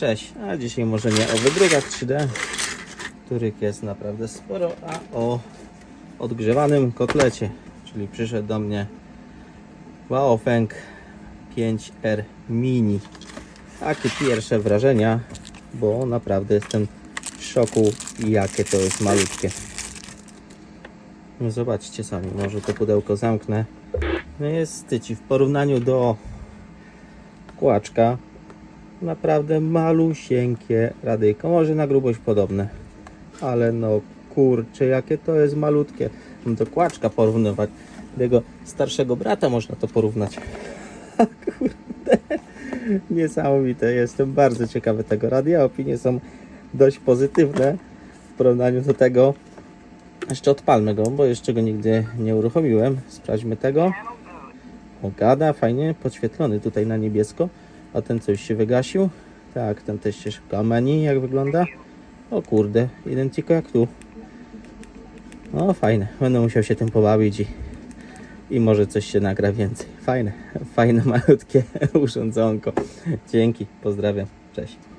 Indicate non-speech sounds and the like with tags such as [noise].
Cześć, a dzisiaj może nie o wydrugach 3D, których jest naprawdę sporo, a o odgrzewanym kotlecie, czyli przyszedł do mnie Baofeng 5R Mini. Takie pierwsze wrażenia, bo naprawdę jestem w szoku jakie to jest malutkie. No zobaczcie sami, może to pudełko zamknę. No jest styci w porównaniu do kłaczka. Naprawdę malusieńkie radyjko, może na grubość podobne. Ale no kurczę, jakie to jest malutkie. No do kłaczka porównywać. Do jego starszego brata można to porównać. [laughs] Kurde, niesamowite. Jestem bardzo ciekawy tego radia. Opinie są dość pozytywne w porównaniu do tego. Jeszcze odpalmy go, bo jeszcze go nigdy nie uruchomiłem. Sprawdźmy tego. O, gada, fajnie, podświetlony tutaj na niebiesko. A ten coś się wygasił. Tak, ten też się szybko. A menu jak wygląda? O kurde, identyko jak tu. No fajne, będę musiał się tym pobawić i, i może coś się nagra więcej. Fajne, fajne [laughs] malutkie urządzonko. Dzięki, pozdrawiam, cześć.